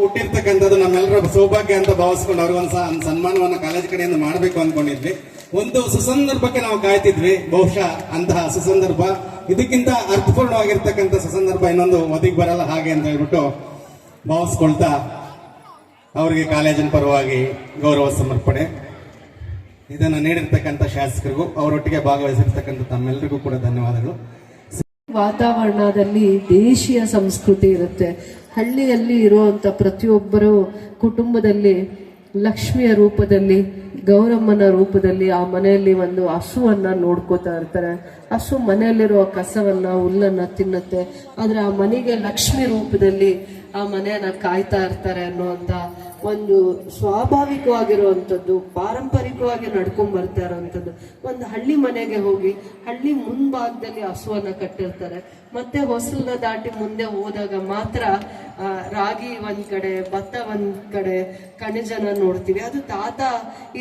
ಹುಟ್ಟಿರ್ತಕ್ಕಂಥದ್ದು ನಮ್ಮೆಲ್ಲರ ಸೌಭಾಗ್ಯ ಅಂತ ಭಾವಿಸ್ಕೊಂಡು ಅವ್ರಿಗೊಂದು ಸನ್ಮಾನವನ್ನು ಕಾಲೇಜ್ ಕಡೆಯಿಂದ ಮಾಡಬೇಕು ಅಂದ್ಕೊಂಡಿದ್ವಿ ಒಂದು ಸುಸಂದರ್ಭಕ್ಕೆ ನಾವು ಕಾಯ್ತಿದ್ವಿ. ಬಹುಶಃ ಅಂತಹ ಸುಸಂದರ್ಭ ಇದಕ್ಕಿಂತ ಅರ್ಥಪೂರ್ಣವಾಗಿರ್ತಕ್ಕಂಥ ಸುಸಂದರ್ಭ ಇನ್ನೊಂದು ಒದಗಿ ಬರಲ್ಲ ಹಾಗೆ ಅಂತ ಹೇಳ್ಬಿಟ್ಟು ಭಾವಿಸ್ಕೊಳ್ತಾ ಅವರಿಗೆ ಕಾಲೇಜಿನ ಪರವಾಗಿ ಗೌರವ ಸಮರ್ಪಣೆ. ಇದನ್ನು ನೀಡಿರ್ತಕ್ಕಂಥ ಶಾಸಕರಿಗೂ, ಅವರೊಟ್ಟಿಗೆ ಭಾಗವಹಿಸಿರ್ತಕ್ಕಂಥ ತಮ್ಮೆಲ್ಲರಿಗೂ ಕೂಡ ಧನ್ಯವಾದಗಳು. ವಾತಾವರಣದಲ್ಲಿ ದೇಶೀಯ ಸಂಸ್ಕೃತಿ ಇರುತ್ತೆ. ಹಳ್ಳಿಯಲ್ಲಿ ಇರುವಂತ ಪ್ರತಿಯೊಬ್ಬರು ಕುಟುಂಬದಲ್ಲಿ ಲಕ್ಷ್ಮಿಯ ರೂಪದಲ್ಲಿ ಗೌರಮ್ಮನ ರೂಪದಲ್ಲಿ ಆ ಮನೆಯಲ್ಲಿ ಒಂದು ಹಸುವನ್ನ ನೋಡ್ಕೋತಾ ಇರ್ತಾರೆ. ಹಸು ಮನೆಯಲ್ಲಿರುವ ಕಸವನ್ನ, ಹುಲ್ಲನ್ನ ತಿನ್ನುತ್ತೆ. ಆದ್ರೆ ಆ ಮನೆಗೆ ಲಕ್ಷ್ಮಿ ರೂಪದಲ್ಲಿ ಆ ಮನೆಯನ್ನ ಕಾಯ್ತಾ ಇರ್ತಾರೆ ಅನ್ನುವಂತ ಒಂದು ಸ್ವಾಭಾವಿಕವಾಗಿರುವಂಥದ್ದು, ಪಾರಂಪರಿಕವಾಗಿ ನಡ್ಕೊಂಡ್ ಬರ್ತಾ ಇರುವಂಥದ್ದು. ಒಂದು ಹಳ್ಳಿ ಮನೆಗೆ ಹೋಗಿ, ಹಳ್ಳಿ ಮುಂಭಾಗದಲ್ಲಿ ಹಸುವನ್ನ ಕಟ್ಟಿರ್ತಾರೆ. ಮತ್ತೆ ಹೊಸಲನ್ನ ದಾಟಿ ಮುಂದೆ ಹೋದಾಗ ಮಾತ್ರ ರಾಗಿ ಒಂದ್ ಕಡೆ, ಭತ್ತ ಒಂದ್ ಕಡೆ ಕಣಜನ ನೋಡ್ತೀವಿ. ಅದು ತಾತ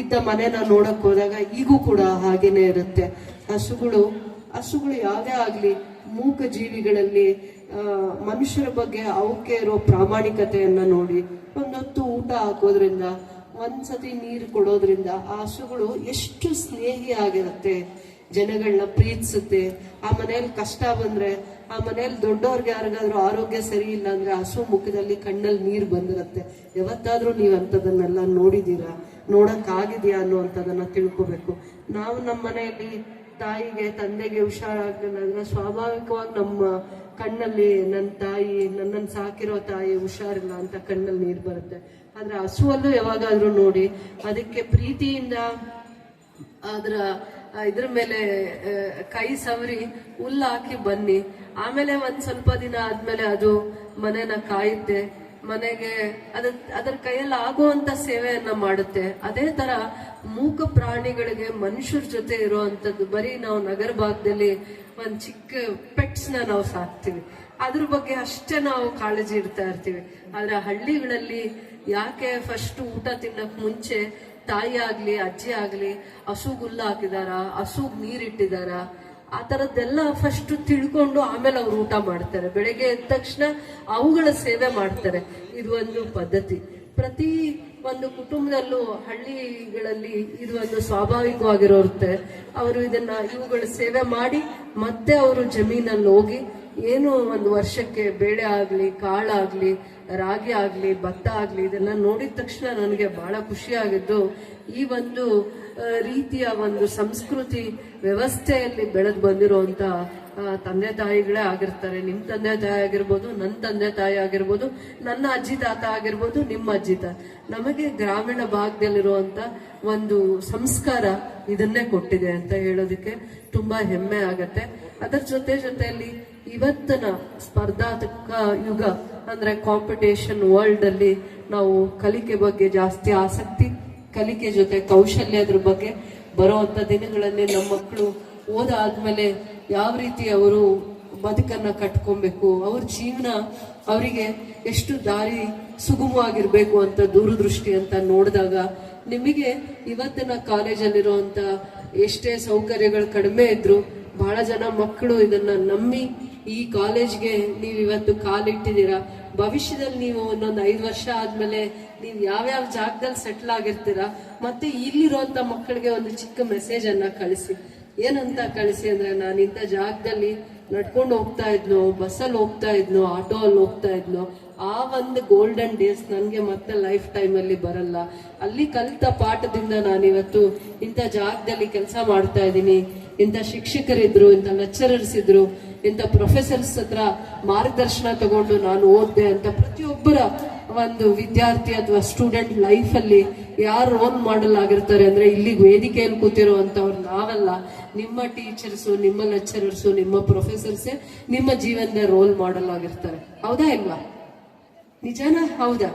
ಇದ್ದ ಮನೆನ ನೋಡಕ್ ಹೋದಾಗ ಈಗೂ ಕೂಡ ಹಾಗೇನೆ ಇರುತ್ತೆ. ಹಸುಗಳು ಹಸುಗಳು ಯಾವುದೇ ಆಗ್ಲಿ ಮೂಕ ಜೀವಿಗಳಲ್ಲಿ ಮನುಷ್ಯರ ಬಗ್ಗೆ ಅವಕ್ಕೆ ಇರೋ ಪ್ರಾಮಾಣಿಕತೆಯನ್ನ ನೋಡಿ ಒಂದೊತ್ತು ಊಟ ಹಾಕೋದ್ರಿಂದ, ಒಂದ್ಸತಿ ನೀರು ಕೊಡೋದ್ರಿಂದ ಆ ಹಸುಗಳು ಎಷ್ಟು ಸ್ನೇಹಿ ಆಗಿರುತ್ತೆ. ಜನಗಳನ್ನ ಪ್ರೀತಿಸುತ್ತೆ. ಆ ಮನೆಯಲ್ಲಿ ಕಷ್ಟ ಬಂದ್ರೆ ಆ ಮನೆಯಲ್ಲಿ ದೊಡ್ಡವ್ರಿಗೆ ಯಾರಿಗಾದ್ರೂ ಆರೋಗ್ಯ ಸರಿ ಇಲ್ಲ ಅಂದ್ರೆ ಹಸು ಮುಖದಲ್ಲಿ ಕಣ್ಣಲ್ಲಿ ನೀರು ಬಂದಿರತ್ತೆ. ಯಾವತ್ತಾದ್ರೂ ನೀವು ಅಂಥದನ್ನೆಲ್ಲ ನೋಡಿದೀರಾ? ನೋಡಕ್ ಅನ್ನುವಂಥದ್ದನ್ನು ತಿಳ್ಕೊಬೇಕು. ನಾವು ನಮ್ಮ ಮನೆಯಲ್ಲಿ ತಾಯಿಗೆ, ತಂದೆಗೆ ಹುಷಾರಾಗಲ್ಲ ಸ್ವಾಭಾವಿಕವಾಗಿ ನಮ್ಮ ಕಣ್ಣಲ್ಲಿ ನನ್ನ ತಾಯಿ, ನನ್ನನ್ನು ಸಾಕಿರೋ ತಾಯಿ ಹುಷಾರಿಲ್ಲ ಅಂತ ಕಣ್ಣಲ್ಲಿ ನೀರು ಬರುತ್ತೆ. ಆದರೆ ಹಸುವಲ್ಲೂ ಯಾವಾಗಾದರೂ ನೋಡಿ, ಅದಕ್ಕೆ ಪ್ರೀತಿಯಿಂದ ಅದ್ರ ಇದ್ರ ಮೇಲೆ ಕೈ ಸವರಿ, ಹುಲ್ಲು ಹಾಕಿ ಬನ್ನಿ. ಆಮೇಲೆ ಒಂದ್ ಸ್ವಲ್ಪ ದಿನ ಆದ್ಮೇಲೆ ಅದು ಮನೆನ ಕಾಯುತ್ತೆ. ಮನೆಗೆ ಅದ, ಅದರ ಕೈಯಲ್ಲಿ ಆಗುವಂತ ಸೇವೆಯನ್ನ ಮಾಡುತ್ತೆ. ಅದೇ ತರ ಮೂಕ ಪ್ರಾಣಿಗಳಿಗೆ ಮನುಷ್ಯರ ಜೊತೆ ಇರುವಂತದ್ದು, ಬರೀ ನಾವು ನಗರ ಭಾಗದಲ್ಲಿ ಒಂದ್ ಚಿಕ್ಕ ಪೆಟ್ಸ್ನ ನಾವು ಸಾಕ್ತಿವಿ. ಅದ್ರ ಬಗ್ಗೆ ಅಷ್ಟೇ ನಾವು ಕಾಳಜಿ ಇಡ್ತಾ ಇರ್ತೀವಿ. ಆದ್ರೆ ಹಳ್ಳಿಗಳಲ್ಲಿ ಯಾಕೆ ಫಸ್ಟ್ ಊಟ ತಿನ್ನಕ್ ಮುಂಚೆ ತಾಯಿ ಆಗಲಿ ಅಜ್ಜಿ ಆಗಲಿ ಹಸುಗ್ ಹುಲ್ಲು ಹಾಕಿದಾರ, ಹಸುಗ್ ನೀರಿಟ್ಟಿದಾರ, ಆ ಥರದ್ದೆಲ್ಲ ಫಸ್ಟ್ ತಿಳ್ಕೊಂಡು ಆಮೇಲೆ ಅವ್ರು ಊಟ ಮಾಡ್ತಾರೆ. ಬೆಳಗ್ಗೆ ಎದ್ದ ತಕ್ಷಣ ಅವುಗಳ ಸೇವೆ ಮಾಡ್ತಾರೆ. ಇದು ಒಂದು ಪದ್ಧತಿ. ಪ್ರತಿ ಒಂದು ಕುಟುಂಬದಲ್ಲೂ ಹಳ್ಳಿಗಳಲ್ಲಿ ಇದು ಒಂದು ಸ್ವಾಭಾವಿಕವಾಗಿರುತ್ತೆ ಅವರು ಇದನ್ನ ಇವುಗಳ ಸೇವೆ ಮಾಡಿ ಮತ್ತೆ ಅವರು ಜಮೀನಲ್ಲಿ ಹೋಗಿ ಏನು ಒಂದು ವರ್ಷಕ್ಕೆ ಬೇಳೆ ಆಗಲಿ ಕಾಳಾಗಲಿ ರಾಗಿ ಆಗಲಿ, ಭತ್ತ ಆಗಲಿ, ಇದೆಲ್ಲ ನೋಡಿದ ತಕ್ಷಣ ನನಗೆ ಬಹಳ ಖುಷಿಯಾಗಿದ್ದು ಈ ಒಂದು ರೀತಿಯ ಒಂದು ಸಂಸ್ಕೃತಿ ವ್ಯವಸ್ಥೆಯಲ್ಲಿ ಬೆಳೆದು ಬಂದಿರುವಂತ ತಂದೆ ತಾಯಿಗಳೇ ಆಗಿರ್ತಾರೆ. ನಿಮ್ ತಂದೆ ತಾಯಿ ಆಗಿರ್ಬೋದು ನನ್ನ ತಂದೆ ತಾಯಿ ಆಗಿರ್ಬೋದು, ನನ್ನ ಅಜ್ಜಿ ತಾತ ಆಗಿರ್ಬೋದು, ನಿಮ್ಮ ಅಜ್ಜಿ ತಾತ ನಮಗೆ ಗ್ರಾಮೀಣ ಭಾಗದಲ್ಲಿರುವಂತ ಒಂದು ಸಂಸ್ಕಾರ ಇದನ್ನೇ ಕೊಟ್ಟಿದೆ ಅಂತ ಹೇಳೋದಕ್ಕೆ ತುಂಬಾ ಹೆಮ್ಮೆ ಆಗತ್ತೆ. ಅದರ ಜೊತೆ ಜೊತೆಯಲ್ಲಿ ಇವತ್ತಿನ ಸ್ಪರ್ಧಾತ್ಮಕ ಯುಗ ಅಂದ್ರೆ ಕಾಂಪಿಟೇಷನ್ ವರ್ಲ್ಡ್ ಅಲ್ಲಿ ನಾವು ಕಲಿಕೆ ಬಗ್ಗೆ ಜಾಸ್ತಿ ಆಸಕ್ತಿ, ಕಲಿಕೆ ಜೊತೆ ಕೌಶಲ್ಯದ್ರ ಬಗ್ಗೆ ಬರುವಂತ ದಿನಗಳಲ್ಲಿ ನಮ್ಮ ಮಕ್ಕಳು ಓದಾದ್ಮೇಲೆ ಯಾವ ರೀತಿ ಅವರು ಬದುಕನ್ನ ಕಟ್ಕೊಬೇಕು, ಅವ್ರ ಜೀವನ ಅವರಿಗೆ ಎಷ್ಟು ದಾರಿ ಸುಗಮವಾಗಿರ್ಬೇಕು ಅಂತ ದೂರದೃಷ್ಟಿ ಅಂತ ನೋಡಿದಾಗ ನಿಮಗೆ ಇವತ್ತಿನ ಕಾಲೇಜಲ್ಲಿರುವಂತ ಎಷ್ಟೇ ಸೌಕರ್ಯಗಳು ಕಡಿಮೆ ಇದ್ರು ಬಹಳ ಜನ ಮಕ್ಕಳು ಇದನ್ನ ನಂಬಿ ಈ ಕಾಲೇಜ್ಗೆ ನೀವು ಇವತ್ತು ಕಾಲಿಟ್ಟಿದ್ದೀರಾ? ಭವಿಷ್ಯದಲ್ಲಿ ನೀವು ಒಂದೊಂದು ಐದು ವರ್ಷ ಆದ್ಮೇಲೆ ನೀವು ಯಾವ್ಯಾವ ಜಾಗದಲ್ಲಿ ಸೆಟ್ಲ್ ಆಗಿರ್ತೀರಾ? ಮತ್ತೆ ಇಲ್ಲಿರುವಂತ ಮಕ್ಕಳಿಗೆ ಒಂದು ಚಿಕ್ಕ ಮೆಸೇಜ್ ಅನ್ನ ಕಳಿಸಿ. ಏನಂತ ಕಳಿಸಿ ಅಂದ್ರೆ, ನಾನು ಇಂಥ ಜಾಗದಲ್ಲಿ ನಡ್ಕೊಂಡು ಹೋಗ್ತಾ ಇದ್ನೋ ಬಸ್ಸಲ್ಲಿ ಹೋಗ್ತಾ ಇದ್ನೋ ಆಟೋ ಅಲ್ಲಿ ಹೋಗ್ತಾ ಇದ್ನೋ, ಆ ಒಂದು ಗೋಲ್ಡನ್ ಡೇಸ್ ನನಗೆ ಮತ್ತೆ ಲೈಫ್ ಟೈಮ್ ಅಲ್ಲಿ ಬರಲ್ಲ. ಅಲ್ಲಿ ಕಲಿತ ಪಾಠದಿಂದ ನಾನಿವತ್ತು ಇಂಥ ಜಾಗದಲ್ಲಿ ಕೆಲಸ ಮಾಡ್ತಾ ಇದ್ದೀನಿ. ಇಂಥ ಶಿಕ್ಷಕರಿದ್ರು, ಇಂಥ ಲೆಕ್ಚರರ್ಸ್ ಇದ್ರು. ಇಂಥ ಪ್ರೊಫೆಸರ್ಸ್ ಹತ್ರ ಮಾರ್ಗದರ್ಶನ ತಗೊಂಡು ನಾನು ಓದ್ದೆ ಅಂತ ಪ್ರತಿಯೊಬ್ಬರ ಒಂದು ವಿದ್ಯಾರ್ಥಿ ಅಥವಾ ಸ್ಟೂಡೆಂಟ್ ಲೈಫ್ ಅಲ್ಲಿ ಯಾರು ರೋಲ್ ಮಾಡಲ್ ಆಗಿರ್ತಾರೆ ಅಂದ್ರೆ ಇಲ್ಲಿ ವೇದಿಕೆಯಲ್ಲಿ ಕೂತಿರುವಂತವ್ರು ನಾವಲ್ಲ. ನಿಮ್ಮ ಟೀಚರ್ಸು ನಿಮ್ಮ ಲೆಕ್ಚರರ್ಸು ನಿಮ್ಮ ಪ್ರೊಫೆಸರ್ಸೇ ನಿಮ್ಮ ಜೀವನದ ರೋಲ್ ಮಾಡಲ್ ಆಗಿರ್ತಾರೆ. ಹೌದಾ ಇಲ್ವಾ? ನಿಜಾನ? ಹೌದಾ?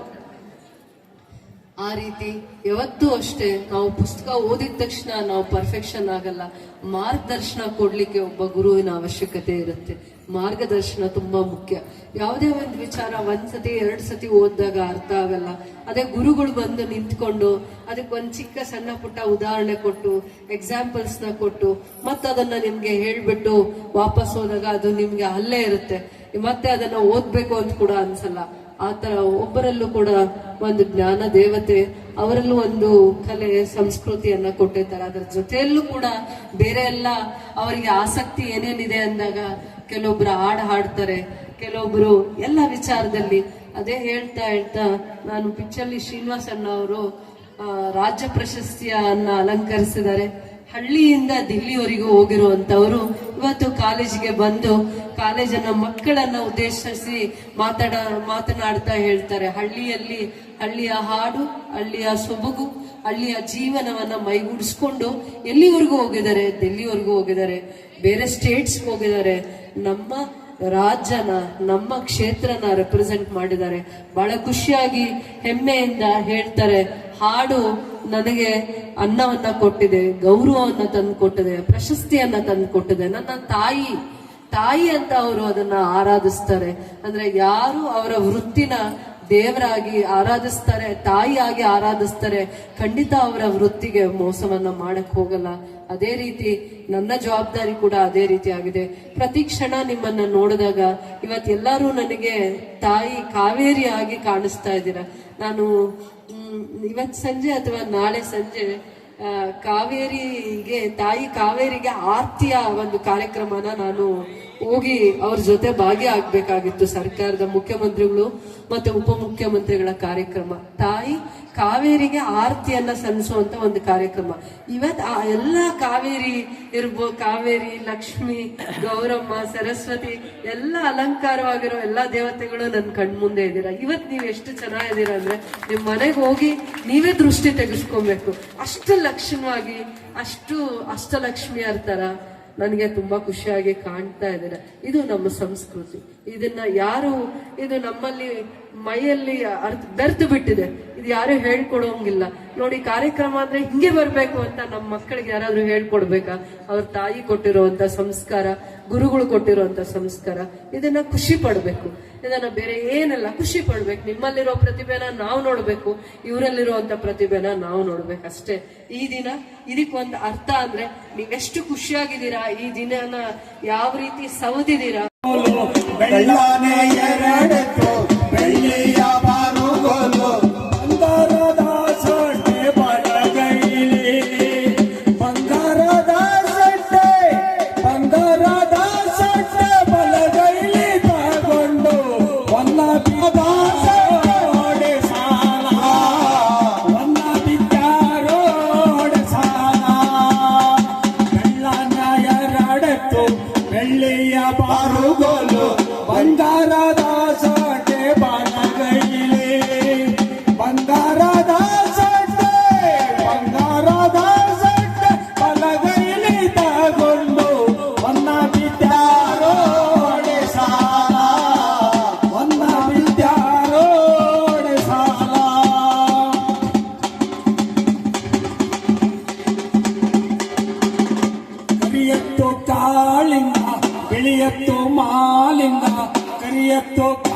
ಆ ರೀತಿ ಯಾವತ್ತೂ ಅಷ್ಟೇ ನಾವು ಪುಸ್ತಕ ಓದಿದ ತಕ್ಷಣ ನಾವು ಪರ್ಫೆಕ್ಷನ್ ಆಗಲ್ಲ. ಮಾರ್ಗದರ್ಶನ ಕೊಡ್ಲಿಕ್ಕೆ ಒಬ್ಬ ಗುರುವಿನ ಅವಶ್ಯಕತೆ ಇರುತ್ತೆ. ಮಾರ್ಗದರ್ಶನ ತುಂಬಾ ಮುಖ್ಯ. ಯಾವುದೇ ಒಂದು ವಿಚಾರ ಒಂದ್ಸತಿ ಎರಡು ಸತಿ ಓದಿದಾಗ ಅರ್ಥ ಆಗಲ್ಲ. ಅದೇ ಗುರುಗಳು ಬಂದು ನಿಂತ್ಕೊಂಡು ಅದಕ್ಕೆ ಒಂದು ಚಿಕ್ಕ ಸಣ್ಣ ಪುಟ್ಟ ಉದಾಹರಣೆ ಕೊಟ್ಟು ಎಕ್ಸಾಂಪಲ್ಸ್ನ ಕೊಟ್ಟು, ಮತ್ತೆ ಅದನ್ನ ನಿಮ್ಗೆ ಹೇಳ್ಬಿಟ್ಟು ವಾಪಸ್ ಹೋದಾಗ ಅದು ನಿಮ್ಗೆ ಅಲ್ಲೇ ಇರುತ್ತೆ. ಮತ್ತೆ ಅದನ್ನ ಓದ್ಬೇಕು ಅಂತ ಕೂಡ ಅನ್ಸಲ್ಲ. ಆ ತರ ಒಬ್ಬರಲ್ಲೂ ಕೂಡ ಒಂದು ಜ್ಞಾನ ದೇವತೆ, ಅವರಲ್ಲೂ ಒಂದು ಕಲೆ, ಸಂಸ್ಕೃತಿಯನ್ನ ಕೊಟ್ಟಿರ್ತಾರೆ. ಅದರ ಜೊತೆಯಲ್ಲೂ ಕೂಡ ಬೇರೆ ಎಲ್ಲ ಅವರಿಗೆ ಆಸಕ್ತಿ ಏನೇನಿದೆ ಅಂದಾಗ ಕೆಲವೊಬ್ರು ಹಾಡು ಹಾಡ್ತಾರೆ, ಕೆಲವೊಬ್ರು ಎಲ್ಲ ವಿಚಾರದಲ್ಲಿ. ಅದೇ ಹೇಳ್ತಾ ಹೇಳ್ತಾ ನಾನು ಪಿಚ್ಚಲ್ಲಿ ಶ್ರೀನಿವಾಸ್ ಅಣ್ಣ ಅವರು ರಾಜ್ಯ ಪ್ರಶಸ್ತಿಯನ್ನ ಅಲಂಕರಿಸಿದ್ದಾರೆ. ಹಳ್ಳಿಯಿಂದ ದಿಲ್ಲಿವರೆಗೂ ಹೋಗಿರುವಂತವರು ಇವತ್ತು ಕಾಲೇಜಿಗೆ ಬಂದು ಕಾಲೇಜನ್ನ ಮಕ್ಕಳನ್ನ ಉದ್ದೇಶಿಸಿ ಮಾತಾಡ, ಮಾತನಾಡ್ತಾ ಹೇಳ್ತಾರೆ. ಹಳ್ಳಿಯಲ್ಲಿ ಹಳ್ಳಿಯ ಹಾಡು, ಹಳ್ಳಿಯ ಸೊಬಗು, ಹಳ್ಳಿಯ ಜೀವನವನ್ನ ಮೈಗೂಡಿಸ್ಕೊಂಡು ಎಲ್ಲಿವರೆಗೂ ಹೋಗಿದ್ದಾರೆ? ದಿಲ್ಲಿವರೆಗೂ ಹೋಗಿದ್ದಾರೆ. ಬೇರೆ ಸ್ಟೇಟ್ಸ್ ಹೋಗಿದ್ದಾರೆ. ನಮ್ಮ ರಾಜ್ಯನ, ನಮ್ಮ ಕ್ಷೇತ್ರನ ರೆಪ್ರೆಸೆಂಟ್ ಮಾಡಿದ್ದಾರೆ. ಬಹಳ ಖುಷಿಯಾಗಿ, ಹೆಮ್ಮೆಯಿಂದ ಹೇಳ್ತಾರೆ. ಹಾಡು ನನಗೆ ಅನ್ನವನ್ನ ಕೊಟ್ಟಿದೆ, ಗೌರವವನ್ನ ತಂದು ಕೊಟ್ಟಿದೆ, ಪ್ರಶಸ್ತಿಯನ್ನ ತಂದು ಕೊಟ್ಟಿದೆ. ನನ್ನ ತಾಯಿ ತಾಯಿ ಅಂತ ಅವರು ಅದನ್ನ ಆರಾಧಿಸ್ತಾರೆ. ಅಂದ್ರೆ ಯಾರು ಅವರ ವೃತ್ತಿನ ದೇವರಾಗಿ ಆರಾಧಿಸ್ತಾರೆ, ತಾಯಿಯಾಗಿ ಆರಾಧಿಸ್ತಾರೆ, ಖಂಡಿತ ಅವರ ವೃತ್ತಿಗೆ ಮೋಸವನ್ನ ಮಾಡಕ್ ಹೋಗಲ್ಲ. ಅದೇ ರೀತಿ ನನ್ನ ಜವಾಬ್ದಾರಿ ಕೂಡ ಅದೇ ರೀತಿ ಆಗಿದೆ. ಪ್ರತಿ ಕ್ಷಣ ನಿಮ್ಮನ್ನ ನೋಡಿದಾಗ ಇವತ್ತೆಲ್ಲರೂ ನನಗೆ ತಾಯಿ ಕಾವೇರಿ ಆಗಿ ಕಾಣಿಸ್ತಾ ಇದ್ದೀರಾ. ನಾನು ಇವತ್ತು ಇವತ್ ಸಂಜೆ ಅಥವಾ ನಾಳೆ ಸಂಜೆ ಕಾವೇರಿಗೆ, ತಾಯಿ ಕಾವೇರಿಗೆ ಆರ್ತಿಯ ಒಂದು ಕಾರ್ಯಕ್ರಮನ ನಾನು ಹೋಗಿ ಅವ್ರ ಜೊತೆ ಭಾಗಿಯಾಗಬೇಕಾಗಿತ್ತು ಸರ್ಕಾರದ ಮುಖ್ಯಮಂತ್ರಿಗಳು ಮತ್ತೆ ಉಪಮುಖ್ಯಮಂತ್ರಿಗಳ ಕಾರ್ಯಕ್ರಮ. ತಾಯಿ ಕಾವೇರಿಗೆ ಆರತಿಯನ್ನ ಸಲ್ಲಿಸುವಂತ ಒಂದು ಕಾರ್ಯಕ್ರಮ. ಇವತ್ ಆ ಎಲ್ಲ ಕಾವೇರಿ ಇರ್ಬೋ, ಕಾವೇರಿ, ಲಕ್ಷ್ಮಿ, ಗೌರಮ್ಮ, ಸರಸ್ವತಿ ಎಲ್ಲ ಅಲಂಕಾರವಾಗಿರೋ ಎಲ್ಲಾ ದೇವತೆಗಳು ನನ್ನ ಕಣ್ಮುಂದೆ ಇದ್ದೀರಾ. ಇವತ್ ನೀವ್ ಎಷ್ಟು ಚೆನ್ನಾಗಿದ್ದೀರಾ ಅಂದ್ರೆ ನಿಮ್ ಮನೆಗೆ ಹೋಗಿ ನೀವೇ ದೃಷ್ಟಿ ತೆಗೆಸ್ಕೊಬೇಕು. ಅಷ್ಟು ಲಕ್ಷಣವಾಗಿ, ಅಷ್ಟು ಅಷ್ಟಲಕ್ಷ್ಮಿ ತರ ನನಗೆ ತುಂಬಾ ಖುಷಿಯಾಗಿ ಕಾಣ್ತಾ ಇದ್ದಾರೆ. ಇದು ನಮ್ಮ ಸಂಸ್ಕೃತಿ. ಇದನ್ನ ಯಾರು ಇದು ನಮ್ಮಲ್ಲಿ ಮೈಯಲ್ಲಿ ಅರ್ಥ ಬೆರ್ತು ಬಿಟ್ಟಿದೆ. ಇದು ಯಾರು ಹೇಳ್ಕೊಡೋಂಗಿಲ್ಲ. ನೋಡಿ, ಕಾರ್ಯಕ್ರಮ ಅಂದ್ರೆ ಹಿಂಗೆ ಬರ್ಬೇಕು ಅಂತ ನಮ್ಮ ಮಕ್ಕಳಿಗೆ ಯಾರಾದ್ರೂ ಹೇಳ್ಕೊಡ್ಬೇಕಾ? ಅವ್ರ ತಾಯಿ ಕೊಟ್ಟಿರುವಂತ ಸಂಸ್ಕಾರ, ಗುರುಗಳು ಕೊಟ್ಟಿರುವಂತ ಸಂಸ್ಕಾರ, ಇದನ್ನ ಖುಷಿ ಪಡ್ಬೇಕು. ಇದನ್ನ ಬೇರೆ ಏನಲ್ಲ, ಖುಷಿ ಪಡ್ಬೇಕು. ನಿಮ್ಮಲ್ಲಿರೋ ಪ್ರತಿಭೆನ ನಾವು ನೋಡ್ಬೇಕು. ಇವರಲ್ಲಿರುವಂತ ಪ್ರತಿಭೆನ ನಾವು ನೋಡ್ಬೇಕು ಅಷ್ಟೇ. ಈ ದಿನ ಇದಕ್ಕೆ ಒಂದು ಅರ್ಥ ಅಂದ್ರೆ, ನೀವೆಷ್ಟು ಖುಷಿಯಾಗಿದ್ದೀರಾ? ಈ ದಿನನ ಯಾವ ರೀತಿ ಸವದಿದ್ದೀರಾ? ಬೆಳ್ಳಾನೆ ಎರಡೆತ್ತು Neto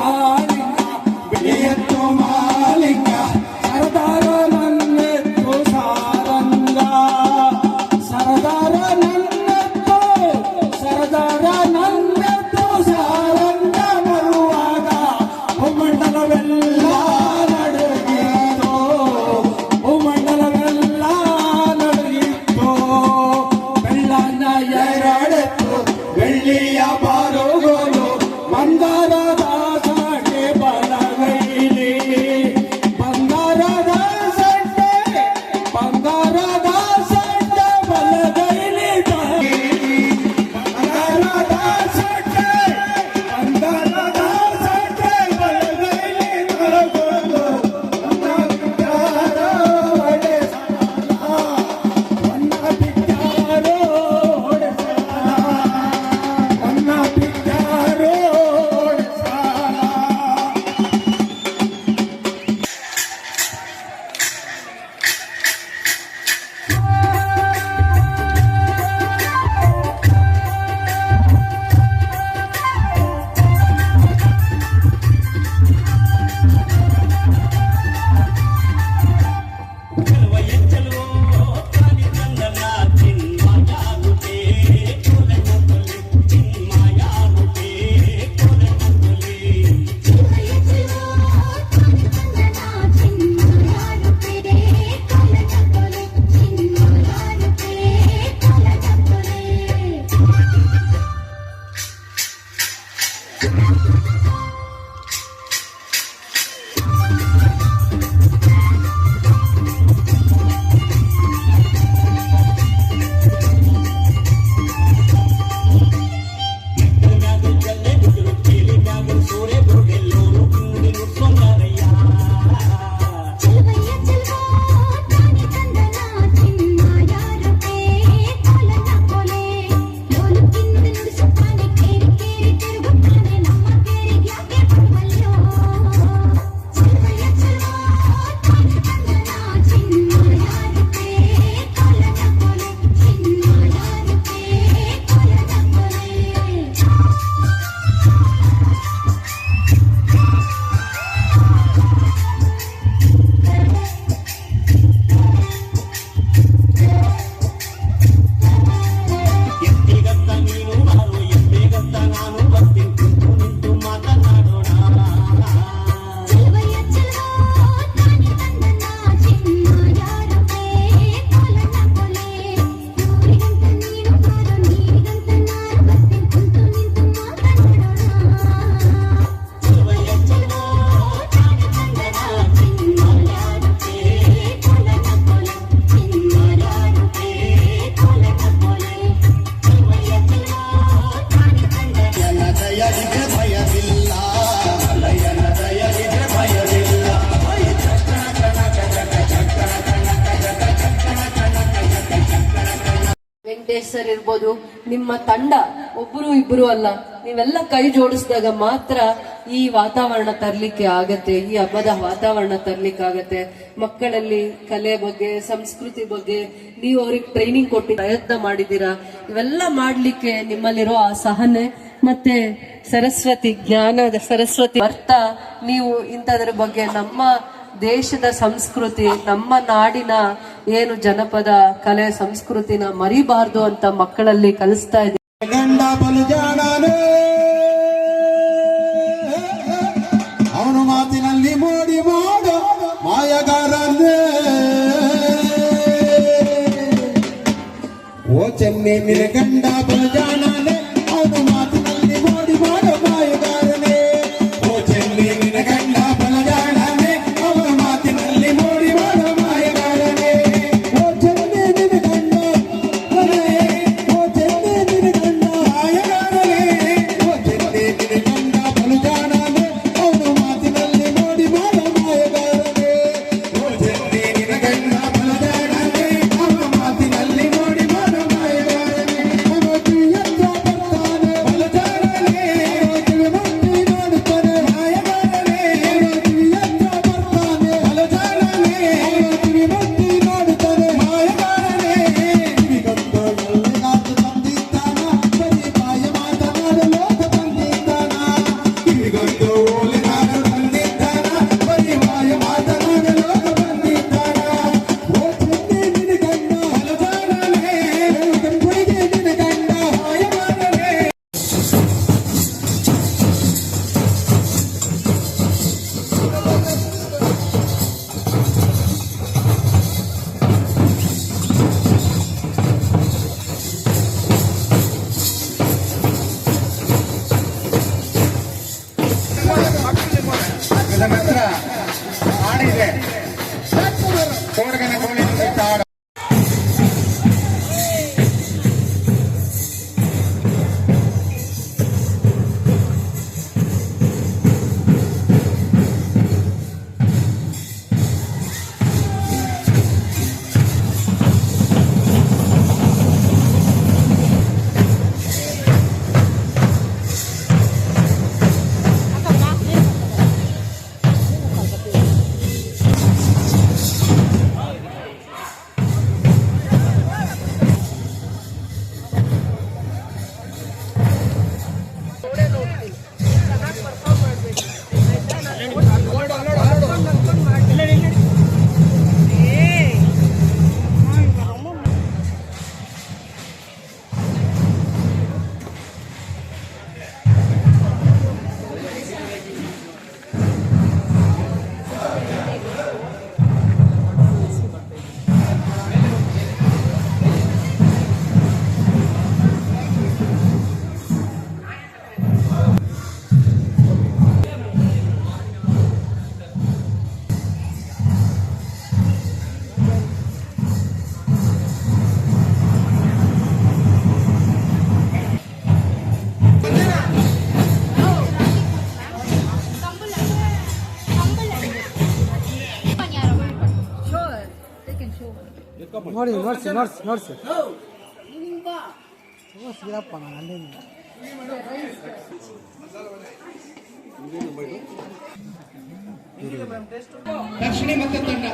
ಸರ್ ಇರ್ಬೋದು, ನಿಮ್ಮ ತಂಡ ಒಬ್ಬರು ಇಬ್ಬರು ಅಲ್ಲ, ನೀವೆಲ್ಲ ಕೈ ಜೋಡಿಸಿದಾಗ ಮಾತ್ರ ಈ ವಾತಾವರಣ ತರಲಿಕ್ಕೆ ಆಗತ್ತೆ, ಈ ಹಬ್ಬದ ವಾತಾವರಣ ತರ್ಲಿಕ್ಕೆ ಆಗತ್ತೆ. ಮಕ್ಕಳಲ್ಲಿ ಕಲೆ ಬಗ್ಗೆ, ಸಂಸ್ಕೃತಿ ಬಗ್ಗೆ ನೀವು ಅವ್ರಿಗೆ ಟ್ರೈನಿಂಗ್ ಕೊಟ್ಟು ಪ್ರಯತ್ನ ಮಾಡಿದ್ದೀರಾ? ಇವೆಲ್ಲ ಮಾಡಲಿಕ್ಕೆ ನಿಮ್ಮಲ್ಲಿರೋ ಆ ಸಹನೆ ಮತ್ತೆ ಸರಸ್ವತಿ ಜ್ಞಾನದ ಸರಸ್ವತಿ ಅರ್ಥ ನೀವು ಇಂಥದ್ರ ಬಗ್ಗೆ ನಮ್ಮ ದೇಶದ ಸಂಸ್ಕೃತಿ, ನಮ್ಮ ನಾಡಿನ ಏನು ಜನಪದ, ಕಲೆ, ಸಂಸ್ಕೃತಿನ ಮರಿಬಾರ್ದು ಅಂತ ಮಕ್ಕಳಲ್ಲಿ ಕಲಿಸ್ತಾ ಇದೆ ಅವನು ಮಾತಿನಲ್ಲಿ ಮೋಡಿ ಮಾಡೋ ಮಾಯಗಾರನೇ. ಓ ಚೆನ್ನಿ ನಿನ ಗಂಡ ನೋಡಿ ನೋಡ್ಸಿ ನೋಡ್ಸಿ ನೋಡ್ಸಿ ನೋಡ್ಸಿರಪ್ಪ ನಾನು ಅಲ್ಲಿಂದ ದಕ್ಷಿಣ ಮತ್ತೆ ತಂಡ.